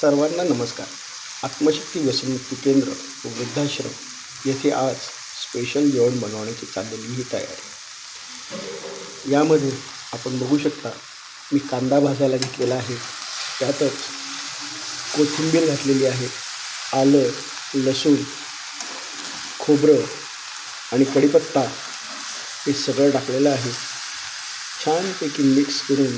सर्वांना नमस्कार. आत्मशक्ती व्यसनमुक्ती केंद्र व वृद्धाश्रम येथे आज स्पेशल जेवण बनवण्याची चाललेली ही तयारी यामध्ये आपण बघू शकता मी कांदा भाजायला घेतलेला आहे. त्यातच कोथिंबीर घातलेली आहे. आलं लसूण खोबरं आणि कढीपत्ता हे सगळं टाकलेलं आहे. छानपैकी मिक्स करून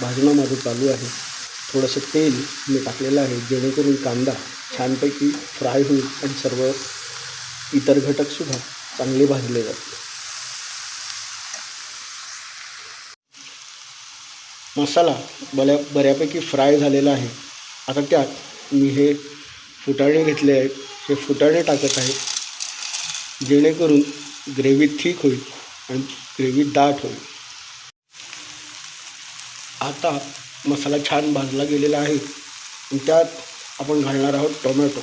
भाजणं माझं चालू आहे. थोडंसं तेल मी टाकलेलं आहे जेणेकरून कांदा छानपैकी फ्राय होईल आणि सर्व इतर घटकसुद्धा चांगले भाजले जातील. मसाला बऱ्या बऱ्यापैकी फ्राय झालेला आहे. आता त्यात मी हे फुटाणे घेतले आहेत. हे फुटाणे टाकत आहे जेणेकरून ग्रेव्ही थिक होईल आणि ग्रेव्ही दाट होईल. आता मसाला छान भाजला गेलेला आहे. त्यात आपण घालणार आहोत टोमॅटो.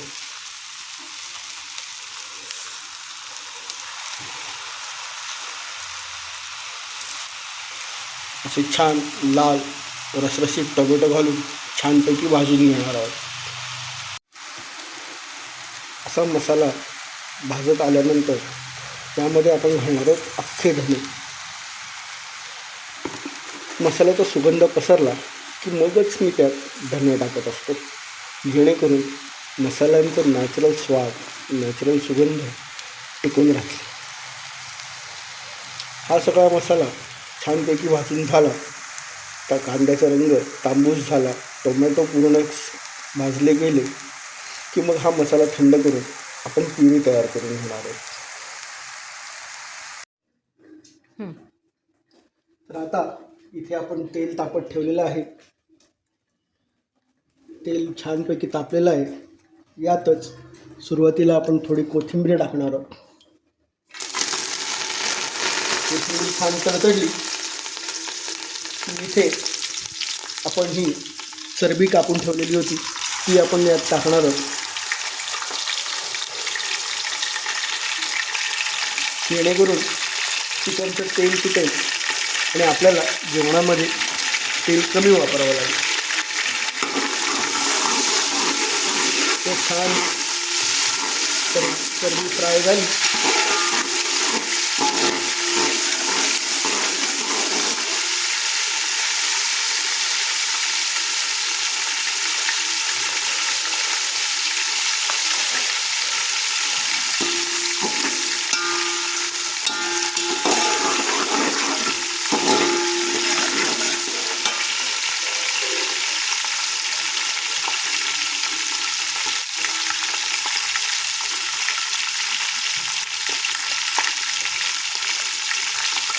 असे छान लाल रसरशीत टोमॅटो घालून छानपैकी भाजून घेणार आहोत. असा मसाला भाजत आल्यानंतर त्यामध्ये आपण घालणार आहोत अख्खे धने. मसाल्याचा सुगंध पसरला की मगच मी त्यात धने टाकत असतो. जेणेकरून मसाल्यांचा नॅचरल स्वाद नॅचरल सुगंध टिकून राहते हा सगळा मसाला छानपैकी भाजून झाला. त्या कांद्याचा रंग तांबूस झाला. टोमॅटो पूर्ण भाजले गेले की मग हा मसाला थंड करून आपण प्युरी तयार करून घेणार आहोत. तर आता इथे आपण तेल तापत ठेवलेलं आहे. तेल छानपैकी तापलेलं आहे. यातच सुरुवातीला आपण थोडी कोथिंबीर टाकणार आहोत. कोथिंबीर छान तडतडली. इथे आपण ही चरबी कापून ठेवलेली होती. ती आपण यात टाकणार आहोत. जेणेकरून चिकनचं तेल सुटेल आणि आपल्याला जेवणामध्ये तेल कमी वापरावं लागेल. ते छान तर चरबी फ्राय झाली.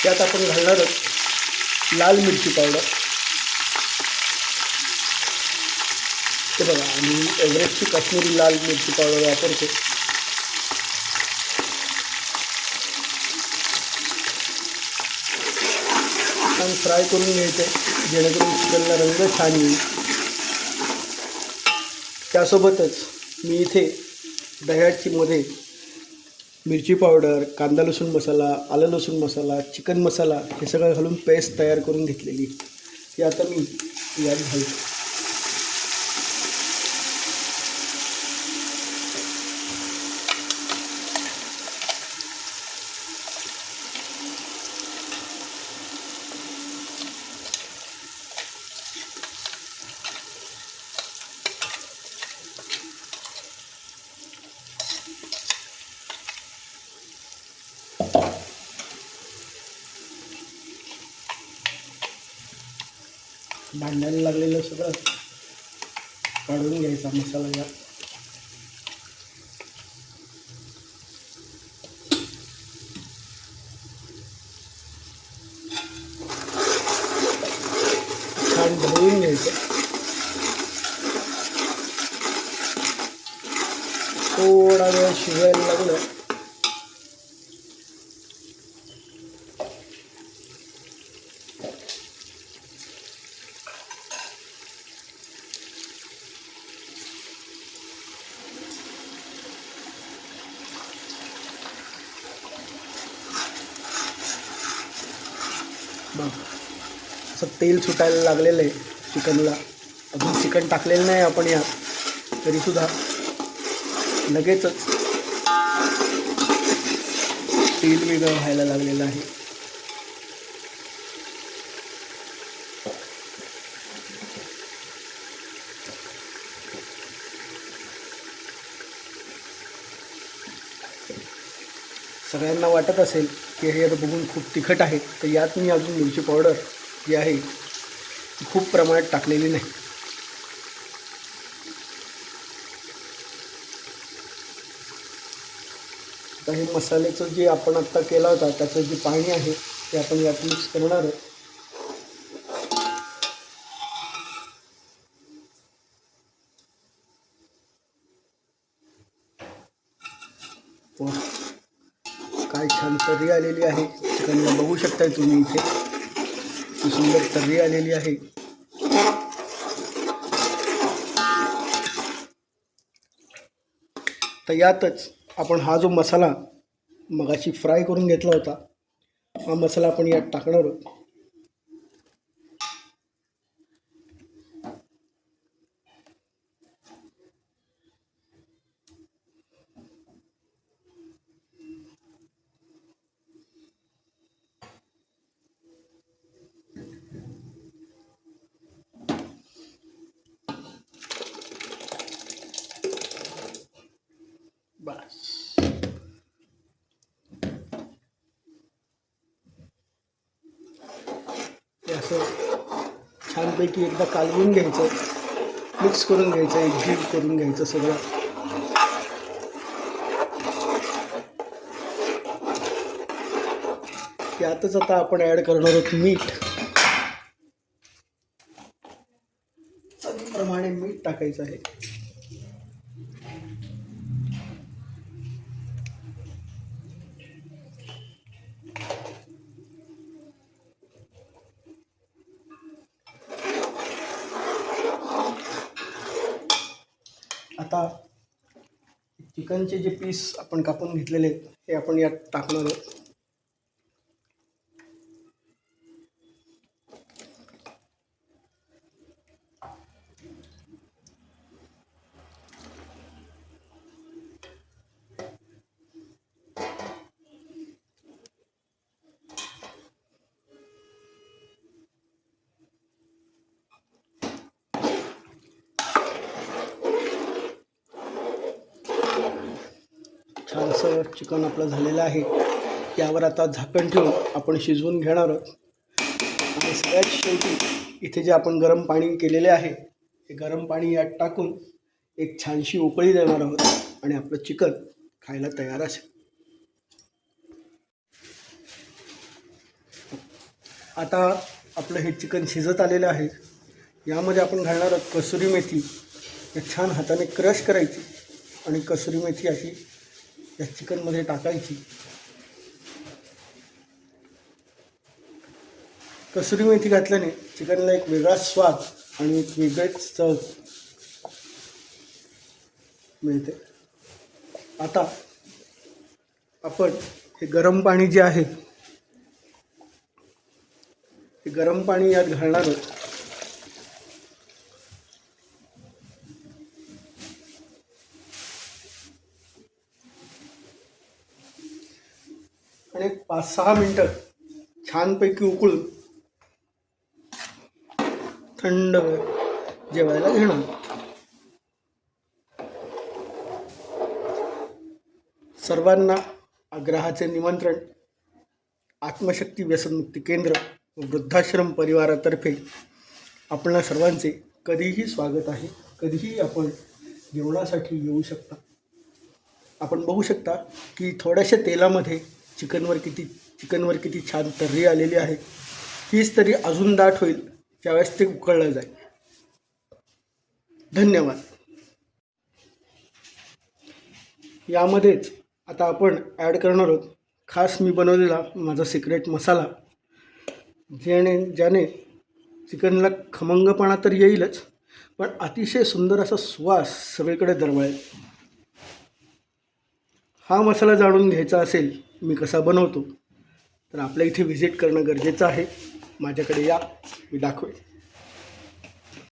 त्यात आपण घालणारच लाल मिरची पावडर. ते बघा आम्ही एव्हरेस्टची काश्मीरी लाल मिरची पावडर वापरतो. छान फ्राय करून घ्यायचं जेणेकरून चिकनला रंग छान येईल. त्यासोबतच मी इथे दह्याची मध्ये मिरची पावडर कांदा लसूण मसाला आलं लसूण मसाला चिकन मसाला हे सगळं घालून पेस्ट तयार करून घेतलेली. ती आता मी यात घालतो. भांड्याला लागलेलं सगळं काढून घ्यायचा मसाला या. छान धुवून घ्यायचं. थोडा वेळ शिजायला लागलं. बघ. असं तेल सुटायला लागलेलं आहे चिकनला. अजून चिकन टाकलेलं नाही आपण यात. तरीसुद्धा लगेचच. तेल वेगळं व्हायला लागलेलं आहे. सगळ्यांना वाटत असेल की हे आता बघून खूप तिखट आहे. तर यात मी अजून मिरची पावडर जी आहे ती खूप प्रमाणात टाकलेली नाही. आता हे मसाल्याचं जे आपण आत्ता केला होता त्याचं जे पाणी आहे ते आपण यात मिक्स करणार आहोत वा. काय छान तर्री आलेली आहे. चिकनला बघू शकताय तुम्ही इथे. सुंदर तर्री आलेली आहे. तर यातच आपण हा जो मसाला मगाशी फ्राय करून घेतला होता हा मसाला आपण यात टाकणार आहोत. बस हे असं छानपैकी एकदा कालवून घ्यायचं मिक्स करून घ्यायचं एकजीव करून घ्यायचं सगळं. त्यातच आता आपण ॲड करणार आहोत मीठ. चवीप्रमाणे मीठ टाकायचं आहे. आता चिकनचे जे पीस आपण कापून घेतलेले आहेत ते आपण यात टाकणार आहोत. छानसं चिकन आपलं झालेलं आहे. यावर आता झाकण ठेवून आपण शिजवून घेणार आहोत. आणि सगळ्यात शेवटी इथे जे आपण गरम पाणी केलेले आहे हे गरम पाणी यात टाकून एक छानशी उकळी देणार आहोत आणि आपलं चिकन खायला तयार असेल. आता आपलं हे चिकन शिजत आलेलं आहे. यामध्ये आपण घालणार आहोत कसुरी मेथी. हे छान हाताने क्रश करायची आणि कसुरी मेथी अशी या चिकनमध्ये टाकायची. कसुरी मेथी घातल्याने चिकनला एक वेगळा स्वाद आणि एक वेगळीच चव मिळते. आता आपण हे गरम पाणी जे आहे हे गरम पाणी यात घालणार आहोत. आणि एक पाच सहा मिनटं छानपैकी उकळून थंड जेवायला घेणार सर्वांना आग्रहाचे निमंत्रण. आत्मशक्ती व्यसनमुक्ती केंद्र व वृद्धाश्रम परिवारातर्फे आपणा सर्वांचे कधीही स्वागत आहे. कधीही आपण जेवणासाठी येऊ शकता. आपण बघू शकता की थोड्याशा तेलामध्ये चिकनवर किती चिकनवर किती छान तर्री आलेली आहे. तीच तरी अजून दाट होईल त्यावेळेस ते उकळलं जाईल. धन्यवाद. यामध्येच आता आपण ॲड करणार आहोत. खास मी बनवलेला माझा सिक्रेट मसाला ज्याने ज्याने चिकनला खमंगपणा तर येईलच पण अतिशय सुंदर असा सुवास सगळीकडे दरवळेल. हा मसाला जाणून घ्यायचा असेल मी कसा बनवतो तर आपल्या इथे व्हिजिट करणं गरजेचं आहे. माझ्याकडे या मी दाखवेल